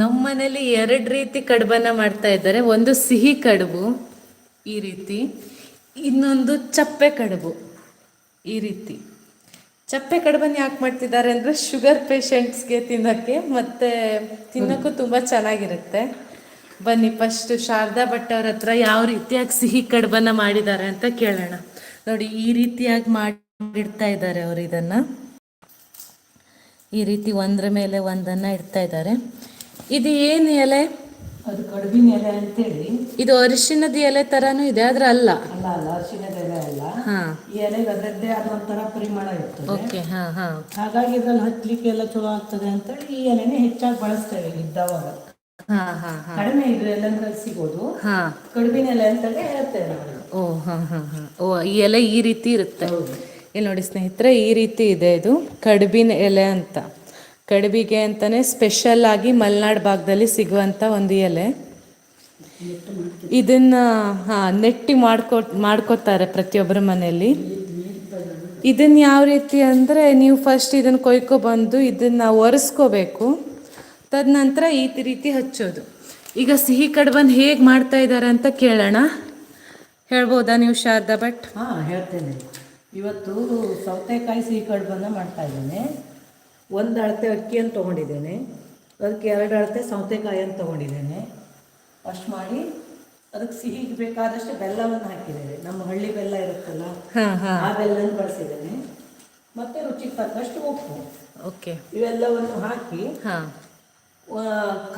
ನಮ್ಮ ಮನೇಲಿ ಎರಡು ರೀತಿ ಕಡುಬನ್ನು ಮಾಡ್ತಾ ಇದ್ದಾರೆ. ಒಂದು ಸಿಹಿ ಕಡುಬು ಈ ರೀತಿ ಇನ್ನೊಂದು ಚಪ್ಪೆ ಕಡುಬು ಈ ರೀತಿ. ಚಪ್ಪೆ ಕಡುಬನ್ನು ಯಾಕೆ ಮಾಡ್ತಿದ್ದಾರೆ ಅಂದರೆ ಶುಗರ್ ಪೇಷಂಟ್ಸ್ಗೆ ತಿನ್ನೋಕ್ಕೆ ಮತ್ತು ತಿನ್ನೋಕ್ಕೂ ತುಂಬ ಚೆನ್ನಾಗಿರುತ್ತೆ. ಬನ್ನಿ ಫಸ್ಟ್ ಶಾರದಾ ಭಟ್ ಅವ್ರ ಹತ್ರ ಯಾವ ರೀತಿಯಾಗಿ ಸಿಹಿ ಕಡುಬನ್ನು ಮಾಡಿದ್ದಾರೆ ಅಂತ ಕೇಳೋಣ. ನೋಡಿ ಈ ರೀತಿಯಾಗಿ ಮಾಡಿಡ್ತಾ ಇದ್ದಾರೆ ಅವರು ಇದನ್ನು. ಈ ರೀತಿ ಒಂದ್ರ ಮೇಲೆ ಒಂದನ್ನು ಇಡ್ತಾ ಇದ್ದಾರೆ. ಇದು ಏನು ಎಲೆ? ಅದು ಕಡುಬಿನ ಎಲೆ ಅಂತೇಳಿ. ಇದು ಅರಿಶಿಣದ ಎಲೆ ತರಾನು ಇದೆ ಆದ್ರೆ ಅಲ್ಲ. ಅಲ್ಲ ಅಲ್ಲ ಅರಿಶಿಣದ ಎಲೆ ಅಲ್ಲ. ಈ ಎಲೆಗೆ ಅದರದ್ದೇ ಆದ ಒಂಥರ ಪರಿಮಳ ಇರ್ತದೆ. ಓಕೆ ಹಾಂ ಹಾಂ. ಹಾಗಾಗಿ ಇದ್ರಲ್ಲಿ ಹಚ್ಚಲಿಕ್ಕೆ ಎಲ್ಲ ಚಲೋ ಆಗ್ತದೆ ಅಂತೇಳಿ ಈ ಎಲೆನೇ ಹೆಚ್ಚಾಗಿ ಬಳಸ್ತೇವೆ ಇದ್ದವಾಗ. ಕಡಿಮೆ ಇದು ಎಲ್ಲಂದ್ರಲ್ಲಿ ಸಿಗೋದು. ಕಡುಬಿನ ಎಲೆ ಅಂತೇಳಿ ಹೇಳ್ತೇವೆ ಓ ಹಾ ಹಾ ಹಾ. ಓ ಈ ಎಲೆ ಈ ರೀತಿ ಇರುತ್ತೆ. ಇಲ್ಲಿ ನೋಡಿ ಸ್ನೇಹಿತರೆ ಈ ರೀತಿ ಇದೆ ಇದು ಕಡುಬಿನ ಎಲೆ ಅಂತ. ಕಡುಬಿಗೆ ಅಂತಲೇ ಸ್ಪೆಷಲ್ ಆಗಿ ಮಲೆನಾಡು ಭಾಗದಲ್ಲಿ ಸಿಗುವಂಥ ಒಂದು ಎಲೆ. ಇದನ್ನ, ಹಾಂ, ನೆಟ್ಟಿ ಮಾಡ್ಕೊ, ಮಾಡ್ಕೋತಾರೆ ಪ್ರತಿಯೊಬ್ಬರ ಮನೆಯಲ್ಲಿ. ಇದನ್ನ ಯಾವ ರೀತಿ ಅಂದರೆ ನೀವು ಫಸ್ಟ್ ಇದನ್ನ ಕೊಯ್ಕೊ ಬಂದು ಇದನ್ನ ಒರೆಸ್ಕೋಬೇಕು. ತದನಂತರ ಈ ರೀತಿ ಹಚ್ಚೋದು. ಈಗ ಸಿಹಿ ಕಡುಬನ್ನು ಹೇಗೆ ಮಾಡ್ತಾ ಇದ್ದಾರೆ ಅಂತ ಕೇಳೋಣ. ಹೇಳ್ಬೋದಾ ನೀವು ಶಾರದಾ ಭಟ್? ಹಾ, ಹೇಳ್ತೇನೆ. ಇವತ್ತು ಸೌತೆಕಾಯಿ ಸಿಹಿ ಕಡುಬನ್ನು ಮಾಡ್ತಾ ಇದ್ದೇನೆ. ಒಂದು ಅಳತೆ ಅಕ್ಕಿಯನ್ನು ತೊಗೊಂಡಿದ್ದೇನೆ. ಅದಕ್ಕೆ ಎರಡು ಅಳತೆ ಸೌತೆಕಾಯಿಯನ್ನು ತೊಗೊಂಡಿದ್ದೇನೆ. ಅಷ್ಟು ಮಾಡಿ ಅದಕ್ಕೆ ಸಿಹಿಗೆ ಬೇಕಾದಷ್ಟು ಬೆಲ್ಲವನ್ನು ಹಾಕಿದ್ದೇನೆ. ನಮ್ಮ ಹಳ್ಳಿ ಬೆಲ್ಲ ಇರುತ್ತಲ್ಲ ಆ ಬೆಲ್ಲನ ಬಳಸಿದ್ದೇನೆ. ಮತ್ತೆ ರುಚಿಗೆ ತಕ್ಕಷ್ಟು ಉಪ್ಪು. ಓಕೆ. ಇವೆಲ್ಲವನ್ನು ಹಾಕಿ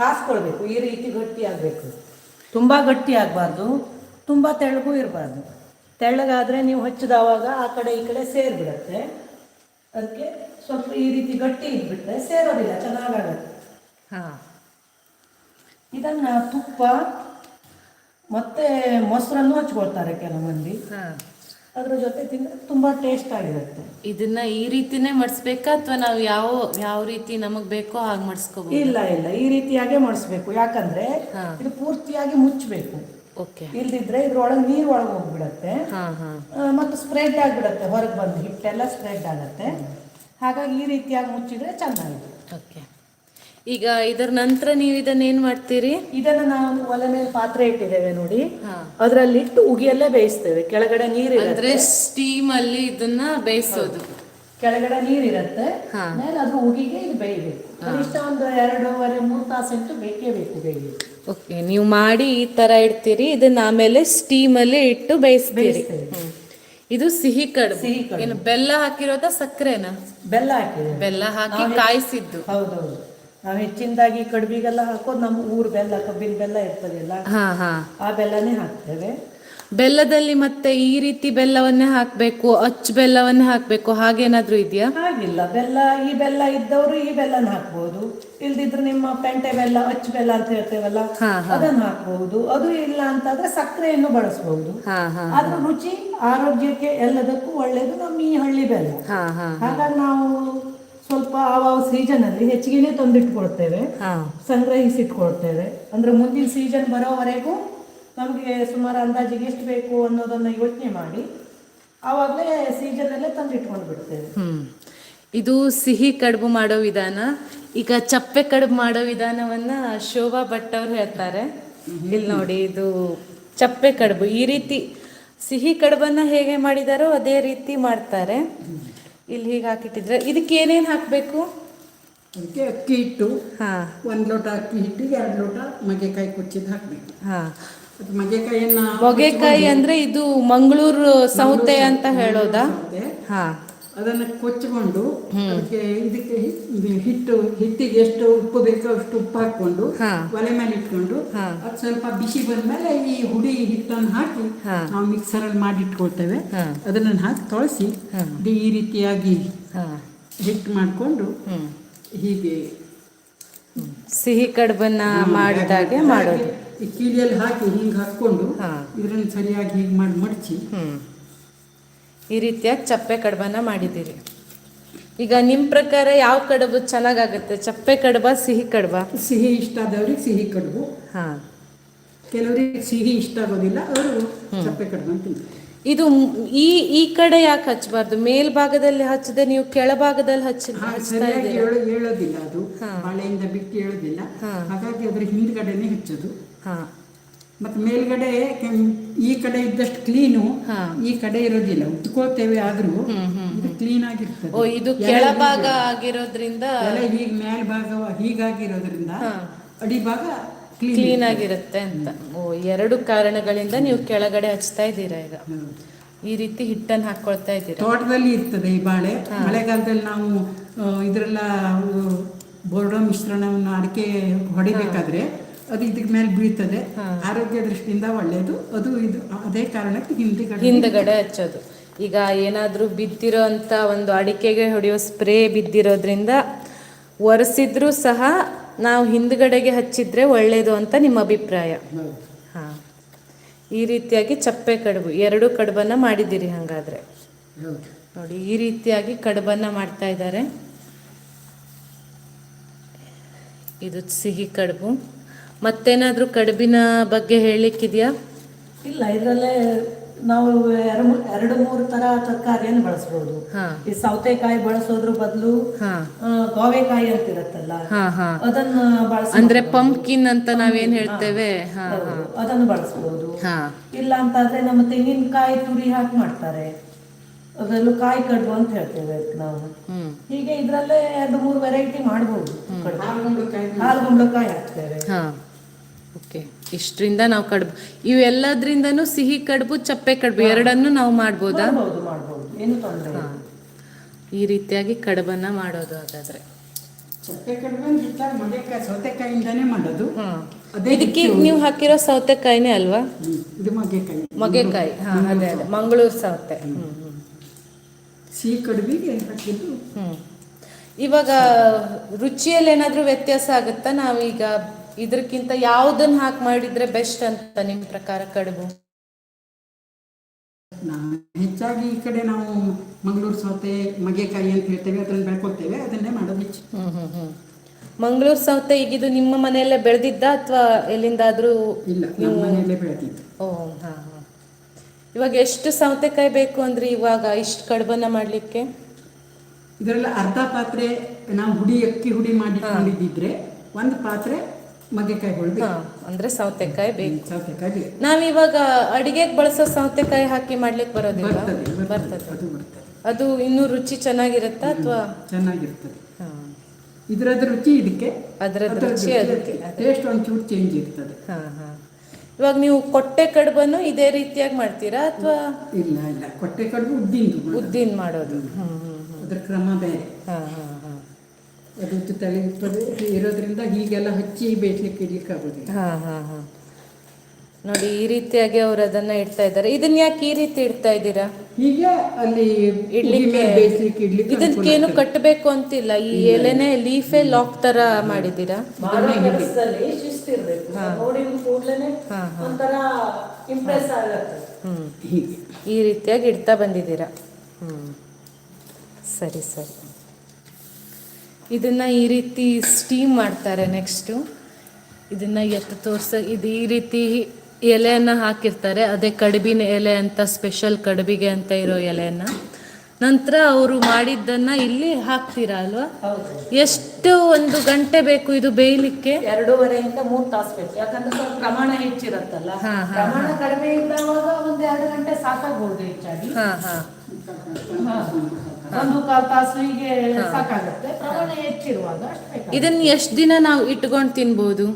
ಕಾಸ್ಕೊಳ್ಬೇಕು. ಈ ರೀತಿ ಗಟ್ಟಿ ಆಗಬೇಕು. ತುಂಬ ಗಟ್ಟಿ ಆಗಬಾರ್ದು. ತುಂಬ ತೆಳ್ಳಗೂ ಇರಬಾರ್ದು. ತೆಳ್ಳಗಾದರೆ ನೀವು ಹಚ್ಚಿದವಾಗ ಆ ಕಡೆ ಈ ಕಡೆ ಸೇರಿಬಿಡತ್ತೆ. ಅದಕ್ಕೆ ಸ್ವಲ್ಪ ಈ ರೀತಿ ಗಟ್ಟಿ ಇದ್ಬಿಟ್ರೆ ಸೇರೋದಿಲ್ಲ ಚೆನ್ನಾಗಾಗುತ್ತೆ ಹಾಂ. ಇದನ್ನು ತುಪ್ಪ ಮತ್ತೆ ಮೊಸರನ್ನು ಹಚ್ಕೊಳ್ತಾರೆ ಕೆಲವು ಮಂದಿ ಅದ್ರ ಜೊತೆ ತಿಂದರೆ ತುಂಬ ಟೇಸ್ಟ್ ಆಗಿರುತ್ತೆ. ಇದನ್ನ ಈ ರೀತಿನೇ ಮಾಡಿಸ್ಬೇಕಾ ಅಥವಾ ನಾವು ಯಾವ ಯಾವ ರೀತಿ ನಮಗ್ ಬೇಕೋ ಹಾಗೆ ಮಾಡಿಸ್ಕೋಬೇಕು ಇಲ್ಲ ಇಲ್ಲ. ಈ ರೀತಿಯಾಗೆ ಮಾಡಿಸ್ಬೇಕು. ಯಾಕಂದ್ರೆ ಇದು ಪೂರ್ತಿಯಾಗಿ ಮುಚ್ಚಬೇಕು ಇಲ್ದಿದ್ರೆ ಇದ್ರೊಳಗೆ ನೀರು ಒಳಗೆ ಹೋಗ್ಬಿಡತ್ತೆ ಮತ್ತು ಸ್ಪ್ರೆಡ್ ಆಗಿಬಿಡತ್ತೆ ಹೊರಗೆ ಬಂದು ಹಿಟ್ಟೆಲ್ಲ ಸ್ಪ್ರೆಡ್ ಆಗತ್ತೆ. ಹಾಗಾಗಿ ಈ ರೀತಿಯಾಗಿ ಮುಚ್ಚಿದ್ರೆ ಚೆನ್ನಾಗಿದೆ. ಓಕೆ ಈಗ ಇದರ ನಂತರ ನೀವು ಇದನ್ನ ಏನ್ ಮಾಡ್ತೀರಿ? ಇದನ್ನ ನಾವು ಒಲೆ ಮೇಲೆ ಪಾತ್ರೆ ಇಟ್ಟಿದ್ದೇವೆ ನೋಡಿ. ಅದರಲ್ಲಿ ಇಟ್ಟು ಉಗಿಯಲ್ಲೇ ಬೇಯಿಸ್ತೇವೆ. ಕೆಳಗಡೆ ನೀರಿರುತ್ತೆ ಅಂದ್ರೆ ಸ್ಟೀಮ್ ಅಲ್ಲಿ ಇದನ್ನ ಬೇಯಿಸೋದು. ಕೆಳಗಡೆ ನೀರಿರುತ್ತೆ. ಮೇಲೆ ಅದ್ರ ಉಗಿಗೆ ಇದು ಬೇಯಬೇಕು. ಕನಿಷ್ಠ ಒಂದು ಎರಡೂವರೆ ಮೂರು ತಾಸಂತೂ ಬೇಕೇ ಬೇಕು ಬೇಯಬೇಕು ಓಕೆ ನೀವು ಮಾಡಿ ಈ ತರ ಇಡ್ತೀರಿ ಇದನ್ನ ಆಮೇಲೆ ಸ್ಟೀಮ್ ಅಲ್ಲಿ ಇಟ್ಟು ಬೇಯಿಸ್ತೀರಿ. ಇದು ಸಿಹಿ ಕಡುಬು. ಸಿಹಿ ಏನು ಬೆಲ್ಲ ಹಾಕಿರೋದ ಸಕ್ಕರೆನಾ? ಬೆಲ್ಲ ಹಾಕಿ ಬೆಲ್ಲ ಹಾಕಿ ಕಾಯಿಸಿದ್ದು. ಹೌದೌದು. ನಾವು ಹೆಚ್ಚಿನದಾಗಿ ಕಡುಬಿಗೆಲ್ಲ ಹಾಕೋದು ನಮ್ಮ ಊರ್ ಬೆಲ್ಲ ಕಬ್ಬಿನ ಬೆಲ್ಲ ಇರ್ತದೆಲ್ಲ ಹಾ ಹಾ. ಆ ಬೆಲ್ಲನೇ ಹಾಕ್ತೇವೆ. ಬೆಲ್ಲದಲ್ಲಿ ಮತ್ತೆ ಈ ರೀತಿ ಬೆಲ್ಲವನ್ನೇ ಹಾಕ್ಬೇಕು ಅಚ್ಚ ಬೆಲ್ಲವನ್ನೇ ಹಾಕ್ಬೇಕು ಹಾಗೇನಾದ್ರೂ ಇದೆಯಾ? ಹಾಗಿಲ್ಲ. ಬೆಲ್ಲ ಈ ಬೆಲ್ಲ ಇದ್ದವರು ಈ ಬೆಲ್ಲನ ಹಾಕ್ಬಹುದು ಇಲ್ದಿದ್ರೆ ನಿಮ್ಮ ಪೆಂಟೆ ಬೆಲ್ಲ ಅಚ್ಚ ಬೆಲ್ಲ ಅಂತ ಹೇಳ್ತೇವಲ್ಲ ಹಾ, ಅದನ್ನ ಹಾಕ್ಬಹುದು ಅದು ಇಲ್ಲ ಅಂತಂದ್ರೆ ಸಕ್ಕರೆಯನ್ನು ಬಳಸಬಹುದು ಹಾ ಹಾ ಅದ್ರ ರುಚಿ ಆರೋಗ್ಯಕ್ಕೆ ಎಲ್ಲದಕ್ಕೂ ಒಳ್ಳೇದು ನಮ್ಮ ಈ ಹಳ್ಳಿ ಬೆಲ್ಲ. ಹಾ ಹಾ ಹಾಗಾಗಿ ನಾವು ಸ್ವಲ್ಪ ಆವಾಗ ಸೀಸನ್ ಅಲ್ಲಿ ಹೆಚ್ಚಿಗೆನೆ ತಂದಿಟ್ಕೊಳ್ತೇವೆ. ಹಾ. ಸಂಗ್ರಹಿಸಿಟ್ಕೊಳ್ತೇವೆ. ಅಂದ್ರೆ ಮುಂದಿನ ಸೀಸನ್ ಬರೋವರೆಗೂ ನಮಗೆ ಸುಮಾರು ಅಂದಾಜಿಗೆ ಎಷ್ಟು ಬೇಕು ಅನ್ನೋದನ್ನು ಯೋಚನೆ ಮಾಡಿ ಆವಾಗಲೇ ಸೀಸನಲ್ಲೇ ತಂದಿಟ್ಕೊಂಡು ಬಿಡ್ತೇವೆ. ಹ್ಮ್. ಇದು ಸಿಹಿ ಕಡುಬು ಮಾಡೋ ವಿಧಾನ. ಈಗ ಚಪ್ಪೆ ಕಡುಬು ಮಾಡೋ ವಿಧಾನವನ್ನ ಶೋಭಾ ಭಟ್ ಅವರು ಹೇಳ್ತಾರೆ. ಇಲ್ಲಿ ನೋಡಿ ಇದು ಚಪ್ಪೆ ಕಡುಬು. ಈ ರೀತಿ ಸಿಹಿ ಕಡುಬನ್ನ ಹೇಗೆ ಮಾಡಿದಾರೋ ಅದೇ ರೀತಿ ಮಾಡ್ತಾರೆ. ಇಲ್ಲಿ ಹೀಗೆ ಹಾಕಿಟ್ಟಿದ್ರೆ ಇದಕ್ಕೆ ಏನೇನು ಹಾಕಬೇಕು? ಅದಕ್ಕೆ ಅಕ್ಕಿ ಹಿಟ್ಟು ಹಾ. ಒಂದು ಲೋಟ ಅಕ್ಕಿ ಹಿಟ್ಟಿಗೆ ಎರಡು ಲೋಟ ಮಗೆಕಾಯಿ ಕುಚ್ಚಿದ್ದು ಹಾಕಬೇಕು. ಹಾ. ಹೊಗೆಕಾಯಿ ಅಂದ್ರೆ ಇದು ಮಂಗಳೂರು ಸೌತೆ ಅಂತ ಹೇಳೋದಾ? ಹಾ. ಅದನ್ನ ಕೊಚ್ಚಿಕೊಂಡು ಅದಕ್ಕೆ ಇದಕ್ಕೆ ಹಿಟ್ಟು ಹಿಟ್ಟಿಗೆ ಎಷ್ಟು ಉಪ್ಪು ಬೇಕೋ ಅಷ್ಟು ಉಪ್ಪು ಹಾಕೊಂಡು. ಒಲೆ ಮೇಲೆ ಇಟ್ಕೊಂಡು. ಅದು ಸ್ವಲ್ಪ ಬಿಸಿ ಬಂದ್ಮೇಲೆ ಈ ಹುಡಿ ಹಿಟ್ಟನ್ನು ಹಾಕಿ. ನಾವು ಮಿಕ್ಸರಲ್ಲಿ ಮಾಡಿ ಇಟ್ಕೊಳ್ತೇವೆ. ಅದನ್ನ ಹಾಕಿ ತೊಳಸಿ ಈ ರೀತಿಯಾಗಿ ಹಿಟ್ಟು ಮಾಡಿಕೊಂಡು ಹೀಗೆ ಸಿಹಿ ಕಡುಬನ್ನ ಮಾಡಿದಾಗೆ ಮಾಡೋದು. ಈ ಕೀಲಿಯಲ್ಲಿ ಹಾಕಿ ಹಿಂಗೆ ಹಾಕ್ಕೊಂಡು ಹಾ. ಸರಿಯಾಗಿ ಹೀಗೆ ಮಾಡಿ ಮಡಚಿ. ಈ ರೀತಿಯಾಗಿ ಚಪ್ಪೆ ಕಡಬನ್ನ ಮಾಡಿದ್ದೀರಿ. ಈಗ ನಿಮ್ಮ ಪ್ರಕಾರ ಯಾವ ಕಡುಬು ಚೆನ್ನಾಗಾಗುತ್ತೆ? ಚಪ್ಪೆ ಕಡಬ ಸಿಹಿ ಕಡಬ? ಸಿಹಿ ಇಷ್ಟ ಆದವ್ರಿಗೆ ಸಿಹಿ ಕಡುಬು. ಹಾ. ಕೆಲವರಿಗೆ ಸಿಹಿ ಇಷ್ಟ ಆಗೋದಿಲ್ಲ ಅವರು ಚಪ್ಪೆ ಕಡುಬು ಅಂತ ತಿಂತಾರೆ. ಇದು ಈ ಈ ಕಡೆ ಯಾಕೆ ಹಚ್ಚಬಾರ್ದು ಮೇಲ್ಭಾಗದಲ್ಲಿ ಹಚ್ಚದೆ ನೀವು ಕೆಳಭಾಗದಲ್ಲಿ ಹಚ್ಚಿದ್ರೆ ಹಾ, ಹಚ್ತಾ ಸರಿಯಾಗಿ ಇದ್ದೀರಾ? ಹೇಳೋ ಹೇಳೋದಿಲ್ಲ ಅದು. ಬಾಳೆಯಿಂದ ಬಿಟ್ಟು ಹೇಳೋದಿಲ್ಲ ಹಾಗಾಗಿ ಅದ್ರ ಹಿಂದ್ಗಡೆನೆ ಹಚ್ಚೋದು. ಹಾ. ಮತ್ತೆ ಮೇಲ್ಗಡೆ ಈ ಕಡೆ ಇದ್ದಷ್ಟು ಕ್ಲೀನು ಈ ಕಡೆ ಇರೋದಿಲ್ಲ. ಉತ್ಕೋತೇವೆ ಆದ್ರೂ ಕ್ಲೀನ್ ಆಗಿರ್ತದೆ. ಓ ಇದು ಕೆಳಭಾಗ ಆಗಿರೋದ್ರಿಂದ ಹೀಗೆ ಮೇಲ್ಭಾಗ ಹೀಗಾಗಿರೋದ್ರಿಂದ ಅಡಿಭಾಗ ಕ್ಲೀನ್ ಆಗಿರುತ್ತೆ ಅಂತ. ಓ ಎರಡು ಕಾರಣಗಳಿಂದ ನೀವು ಕೆಳಗಡೆ ಹಚ್ತಾ ಇದ್ದೀರಾ ಈಗ? ಈ ರೀತಿ ಹಿಟ್ಟನ್ನು ಹಾಕೊಳ್ತಾ ಇದ್ದೀರಾ? ತೋಟದಲ್ಲಿ ಇರ್ತದೆ ಈ ಬಾಳೆ. ಮಳೆಗಾಲದಲ್ಲಿ ನಾವು ಇದರೆಲ್ಲ ಇದ್ರೆಲ್ಲ ಬೋರ್ಡೋ ಮಿಶ್ರಣವನ್ನು ಅಡಿಕೆ ಹೊಡಿಬೇಕಾದ್ರೆ ಅದು ಇದಕ್ಕೆ ಮೇಲೆ ಬೀಳ್ತದೆ. ಆರೋಗ್ಯ ದೃಷ್ಟಿಯಿಂದ ಒಳ್ಳೆಯದು ಅದು ಇದು ಅದೇ ಕಾರಣಕ್ಕೆ ಹಿಂದಿಗಡೆ ಹಿಂದಗಡೆ ಹಚ್ಚೋದು. ಈಗ ಏನಾದರೂ ಬಿದ್ದಿರೋ ಅಂಥ ಒಂದು ಅಡಿಕೆಗೆ ಹೊಡೆಯೋ ಸ್ಪ್ರೇ ಬಿದ್ದಿರೋದ್ರಿಂದ ಒರೆಸಿದ್ರೂ ಸಹ ನಾವು ಹಿಂದ್ಗಡೆಗೆ ಹಚ್ಚಿದ್ರೆ ಒಳ್ಳೆಯದು ಅಂತ ನಿಮ್ಮ ಅಭಿಪ್ರಾಯ. ಹಾಂ. ಈ ರೀತಿಯಾಗಿ ಚಪ್ಪೆ ಕಡುಬು ಎರಡು ಕಡುಬನ್ನು ಮಾಡಿದ್ದೀರಿ ಹಾಗಾದರೆ. ನೋಡಿ ಈ ರೀತಿಯಾಗಿ ಕಡುಬನ್ನು ಮಾಡ್ತಾ ಇದ್ದಾರೆ. ಇದು ಸಿಹಿ ಕಡುಬು. ಮತ್ತೇನಾದರೂ ಕಡುಬಿನ ಬಗ್ಗೆ ಹೇಳಲಿಕ್ಕಿದೆಯಾ ಇಲ್ಲ ಇದರಲ್ಲೇ ನಾವು ಎರಡು ಮೂರು ತರ ತರಕಾರಿಯನ್ನು ಬಳಸಬಹುದು ಈ ಸೌತೆಕಾಯಿ ಬಳಸೋದ್ರ ಬದಲು ಗೋವೆಕಾಯಿ ಅಂತ ಇರುತ್ತಲ್ಲ ಹಾಂ ಹಾಂ. ಅದನ್ನ ಬಳಸ ಅಂದ್ರೆ ಪಂಪ್ಕಿನ್ ಅಂತ ನಾವೇನ್ ಹೇಳ್ತೇವೆ? ಅದನ್ನು ಬಳಸಬಹುದು ಇಲ್ಲ ಅಂತ ಆದ್ರೆ ನಮ್ಮ ತೆಂಗಿನಕಾಯಿ ತುರಿ ಹಾಕಿ ಮಾಡ್ತಾರೆ. ಅದರಲ್ಲೂ ಕಾಯಿ ಕಡ್ಬು ಅಂತ ಹೇಳ್ತೇವೆ ನಾವು. ಹೀಗೆ ಇದ್ರಲ್ಲೇ ಎರಡು ಮೂರು ವೆರೈಟಿ ಮಾಡಬಹುದು ಹಾಲ್ಗುಂಡಕಾಯಿ ಹಾಲ್ಗುಂಬಳಕಾಯಿ ಹಾಲು ಗುಂಬಳಕಾಯಿ ಹಾಕ್ತೇವೆ. ಇಷ್ಟರಿಂದ ನಾವು ಕಡುಬು ಇವೆಲ್ಲದ್ರಿಂದನೂ ಸಿಹಿ ಕಡುಬು ಚಪ್ಪೆ ಕಡುಬು ಎರಡನ್ನೂ ನಾವು ಮಾಡ್ಬೋದಾ? ಮಾಡ್ಬೋದು ಮಾಡ್ಬೋದು. ಏನು ತೊಂದರೆ ಇಲ್ಲ. ಈ ರೀತಿಯಾಗಿ ಕಡುಬನ್ನ ಮಾಡೋದು ಹಾಗಾದ್ರೆ. ಚಪ್ಪೆ ಕಡುಬು ಹೆಚ್ಚಾಗಿ ಮಗೆಕಾಯಿ ಸೌತೆಕಾಯಿಂದಾನೇ ಮಾಡೋದು. ಹ್ಮ್ ಅದೇ ಇದಕ್ಕೆ ನೀವು ಹಾಕಿರೋ ಸೌತೆಕಾಯಿನೇ ಅಲ್ವಾ? ಹ್ಮ್. ಇದು ಮಗೆಕಾಯಿ ಮಗೆಕಾಯಿ ಹಾ ಅದೇ ಅದೇ. ಮಂಗಳೂರು ಸೌತೆ. ಹ್ಮ್. ಹ್ಮ್ ಸಿಹಿ ಕಡುಬಿಗೆ ಹಾಕಿದ್ದು. ಹ್ಮ್. ಇವಾಗ ರುಚಿಯಲ್ಲಿ ಏನಾದ್ರೂ ವ್ಯತ್ಯಾಸ ಆಗುತ್ತಾ? ನಾವೀಗ ಇದಕ್ಕಿಂತ ಯಾವುದನ್ನ ಹಾಕಿ ಮಾಡಿದ್ರೆ ಬೆಸ್ಟ್ ಅಂತ ನಿಮ್ಮ ಪ್ರಕಾರ ಕಡುಬು? ಹೆಚ್ಚಾಗಿ ಈ ಕಡೆ ನಾವು ಮಂಗಳೂರು ಸೌತೆ ಮಗೆಕಾಯಿ ಅಂತ ಹೇಳ್ತೇವೆ ಅದನ್ನ ಬೆಳ್ಕೊಳ್ತೇವೆ ಅದನ್ನೇ ಮಾಡೋದು ಹೆಚ್ಚು. ಮಂಗಳೂರು ಸೌತೆ ಈಗಿದು ನಿಮ್ಮ ಮನೆಯಲ್ಲೇ ಬೆಳೆದಿದ್ದ ಅಥವಾ ಎಲ್ಲಿಂದಾದ್ರೂ ಇಲ್ಲ ನಿಮ್ಮ ಮನೆಯಲ್ಲೇ ಬೆಳೆದಿದ್ದು. ಓ ಹಾ ಹಾ. ಇವಾಗ ಎಷ್ಟು ಸೌತೆಕಾಯಿ ಬೇಕು ಅಂದ್ರೆ ಇವಾಗ ಇಷ್ಟು ಕಡುಬನ್ನ ಮಾಡ್ಲಿಕ್ಕೆ? ಇದರಲ್ಲಿ ಅರ್ಧ ಪಾತ್ರೆ ನಾವು ಹುಡಿ ಅಕ್ಕಿ ಹುಡಿ ಮಾಡಿಕೊಂಡಿದ್ದಿದ್ರೆ ಒಂದು ಪಾತ್ರೆ ಹಾ ಅಂದ್ರೆ ಸೌತೆಕಾಯಿ ಬೇಕು. ಸೌತೆಕಾಯಿ ಬೇಕು. ನಾವಿವಾಗ ಅಡಿಗೆಗೆ ಬಳಸೋ ಸೌತೆಕಾಯಿ ಹಾಕಿ ಮಾಡ್ಲಿಕ್ಕೆ ಬರೋದಿಲ್ಲ ಬರ್ತದೆ ಬರ್ತದೆ. ಬರ್ತದೆ. ಅದು ಬರ್ತದೆ. ಅದು ಇನ್ನೂ ರುಚಿ ಚೆನ್ನಾಗಿರುತ್ತಾ ಅಥವಾ? ಚೆನ್ನಾಗಿರ್ತದೆ. ಇದರದ ರುಚಿ ಇದಕ್ಕೆ ಅದರದ್ದು ರುಚಿ ಅದಕ್ಕೆ ಟೇಸ್ಟ್ ಒಂಚೂರು ಚೇಂಜ್ ಇರ್ತದೆ. ಹಾ ಹಾ. ಇವಾಗ ನೀವು ಕೊಟ್ಟೆ ಕಡುಬನ್ನು ಇದೇ ರೀತಿಯಾಗಿ ಮಾಡ್ತೀರಾ ಅಥವಾ? ಇಲ್ಲ ಇಲ್ಲ. ಕೊಟ್ಟೆ ಕಡುಬು ಉದ್ದಿಂದು ಮಾಡೋದು. ಉದ್ದಿನ ಮಾಡೋದು. ಹ್ಮ್ ಹ್ಮ್. ಅದ್ರ ಕ್ರಮ ಬೇರೆ. ಹಾ ಹಾ ಹಾ. ಅದು ತಲೆ ಇರೋದ್ರಿಂದ ಹೀಗೆಲ್ಲ ಹಚ್ಚಿ ಬೇಯಿಸ್ಲಿಕ್ಕೆ ಇಡ್ಲಿಕ್ಕೆ ಆಗೋದಿಲ್ಲ ಹಾ ಹಾ ಹಾ. ನೋಡಿ ಈ ರೀತಿಯಾಗಿ ಅವ್ರು ಅದನ್ನ ಇಡ್ತಾ ಇದ್ದಾರೆ. ಇದನ್ನ ಯಾಕೆ ಈ ರೀತಿ ಇಡ್ತಾ ಇದ್ದೀರಾ? ಹೀಗೆ ಅಲ್ಲಿ ಇಡ್ಲಿಕ್ಕೆ ಇಡ್ಲಿ ಬೇಯಿಸ್ಲಿಕ್ಕೆ ಇಡ್ಲಿಕ್ಕೆ ಇದಕ್ಕೇನು ಕಟ್ಟಬೇಕು ಅಂತಿಲ್ಲ. ಈ ಎಲೆನೆ ಲೀಫೆ ಲಾಕ್ ತರ ಮಾಡಿದ್ದೀರಾ? ಈ ರೀತಿಯಾಗಿ ಇಡ್ತಾ ಬಂದಿದ್ದೀರಾ? ಹ್ಮ್. ಸರಿ ಸರಿ. ಇದನ್ನ ಈ ರೀತಿ ಸ್ಟೀಮ್ ಮಾಡ್ತಾರೆ ನೆಕ್ಸ್ಟು ಇದನ್ನು ಎತ್ತು ತೋರ್ಸ ಇದು ಈ ರೀತಿ ಎಲೆಯನ್ನು ಹಾಕಿರ್ತಾರೆ. ಅದೇ ಕಡುಬಿನ ಎಲೆ ಅಂತ ಸ್ಪೆಷಲ್ ಕಡುಬಿಗೆ ಅಂತ ಇರೋ ಎಲೆಯನ್ನು. ನಂತರ ಅವರು ಮಾಡಿದ್ದನ್ನು ಇಲ್ಲಿ ಹಾಕ್ತೀರಾ ಅಲ್ವಾ? ಎಷ್ಟು ಒಂದು ಗಂಟೆ ಬೇಕು ಇದು ಬೇಯಲಿಕ್ಕೆ. ಎರಡೂವರೆಯಿಂದ ಮೂರು ತಾಸು ಬೇಕು. ಯಾಕಂದ್ರೆ ಸ್ವಲ್ಪ ಪ್ರಮಾಣ ಹೆಚ್ಚಿರತ್ತಲ್ಲ. ಪ್ರಮಾಣ ಕಡಿಮೆ ಇದ್ದಾಗ ಒಂದು ಎರಡು ಗಂಟೆ ಸಾಕಾಗ್ಬೋದು ಹೆಚ್ಚಾಗಿ. ಹಾ. ಹಾ. ಒಂದು ಕಾಲ್ ತಾಸು ಹೀಗೆ ಸಾಕಾಗುತ್ತೆ. ಪ್ರಮಾಣ ಹೆಚ್ಚಿರುವಾಗ ಅಷ್ಟು ಬೇಕಾಗುತ್ತೆ. ಇದನ್ನ ಎಷ್ಟು ದಿನ ನಾವು ಇಟ್ಕೊಂಡು ತಿನ್ಬೋದು?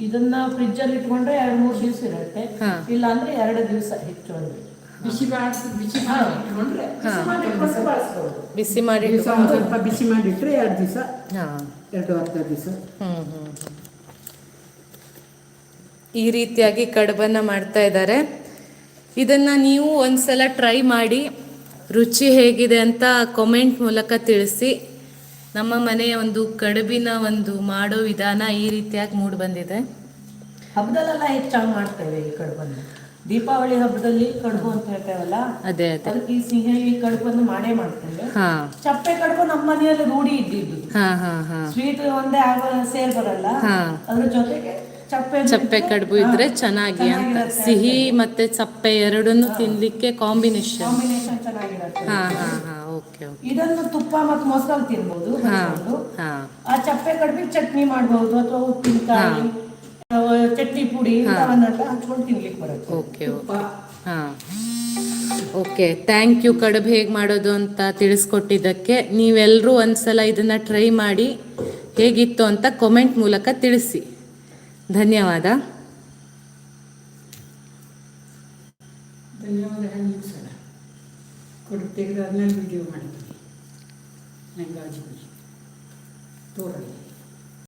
ಇದನ್ನ ಫ್ರಿಜ್ ಅಲ್ಲಿ ಇಟ್ಕೊಂಡ್ರೆ ಎರಡ್ ಮೂರ್ ದಿವಸ ಇರುತ್ತೆ. ಹಾ. ಇಲ್ಲ ಅಂದ್ರೆ ಎರಡು ದಿವಸ ಹೆಚ್ಚು ಅಂದ್ರೆ. ಬಿಸಿ ಮಾಡಿ ಬಿಸಿ ಮಾಡಿ ಇಟ್ಕೊಂಡ್ರೆ ಬಿಸಿ ಮಾಡಿ ಇಟ್ಕೊಂಡು ಬಳಸ್ಬೋದು. ಬಿಸಿ ಮಾಡಿ ದಿವಸ ಒಂದು ಸ್ವಲ್ಪ ಬಿಸಿ ಮಾಡಿಟ್ರೆ ಎರಡು ದಿವಸ ಹಾ. ಎರಡು ಅರ್ಧ ದಿವಸ. ಹ್ಮ್ ಹ್ಮ್ ಹ್ಮ್. ಈ ರೀತಿಯಾಗಿ ಕಡುಬನ್ನ ಮಾಡ್ತಾ ಇದ್ದಾರೆ ಇದನ್ನ ನೀವು ಒಂದ್ಸಲ ಟ್ರೈ ಮಾಡಿ. ರುಚಿ ಹೇಗಿದೆ ಅಂತ ಕಮೆಂಟ್ ಮೂಲಕ ತಿಳಿಸಿ. ನಮ್ಮ ಮನೆಯ ಒಂದು ಕಡುಬಿನ ಒಂದು ಮಾಡೋ ವಿಧಾನ ಈ ರೀತಿಯಾಗಿ ಮೂಡಿ ಬಂದಿದೆ. ಹಬ್ಬದಲ್ಲೆಲ್ಲ ಹೆಚ್ಚಾಗಿ ಮಾಡ್ತೇವೆ ಈ ಕಡುಬನ್ನು? ದೀಪಾವಳಿ ಹಬ್ಬದಲ್ಲಿ ಕಡುಬು ಅಂತ ಹೇಳ್ತೇವಲ್ಲ? ಅದೇ ಅದೇ. ಅದಕ್ಕೆ ಈ ಸಿಹಿ ಕಡುಬನ್ನು ಮಾಡೇ ಮಾಡ್ತೇವೆ. ಚಪ್ಪೆ ಕಡುಬು ನಮ್ಮ ಮನೆಯಲ್ಲಿ ರೂಢಿ ಇದ್ದಿದ್ದು. ಹಾ ಹಾ ಹಾ. ಸ್ವೀಟ್ ಒಂದೇ ಆಗ ಸೇರ್ ಬರಲ್ಲ. ಅದ್ರ ಜೊತೆಗೆ ಚಪ್ಪೆ ಚಪ್ಪೆ ಕಡುಬು ಇದ್ರೆ ಚೆನ್ನಾಗಿ ಅಂತ. ಸಿಹಿ ಮತ್ತೆ ಚಪ್ಪೆ ಎರಡನ್ನೂ ತಿನ್ಲಿಕ್ಕೆ ಕಾಂಬಿನೇಷನ್. ಇದನ್ನು ತುಪ್ಪ ಮತ್ತು ಮೊಸರಲ್ಲಿ ತಿನ್ಬಹುದು ಆ ಚಪ್ಪೆ ಕಡಿಮೆ ಚಟ್ನಿ ಮಾಡಬಹುದು ಅಥವಾ ಉಪ್ಪಿನಕಾಯಿ ಚಟ್ನಿ ಪುಡಿ ಹಚ್ಕೊಂಡು ತಿನ್ಲಿಕ್ಕೆ ಬರುತ್ತೆ. Okay okay. ಥ್ಯಾಂಕ್ ಯು ಕಡುಬು ಹೇಗೆ ಮಾಡೋದು ಅಂತ ತಿಳಿಸ್ಕೊಟ್ಟಿದ್ದಕ್ಕೆ ನೀವೆಲ್ಲರೂ ಒಂದ್ಸಲ ಇದನ್ನು ಟ್ರೈ ಮಾಡಿ ಹೇಗಿತ್ತು ಅಂತ ಕಮೆಂಟ್ ಮೂಲಕ ತಿಳಿಸಿ. ಧನ್ಯವಾದ. ಧನ್ಯವಾದ ಹೇಳಲಿಕ್ಕೆ ಸಲ ಕೊಡು ತೆಗೆದಾದ್ಮೇಲೆ ವಿಡಿಯೋ ಮಾಡ್ತೀನಿ ನಂಗೆ ಗಾಜು ತೋರಲಿ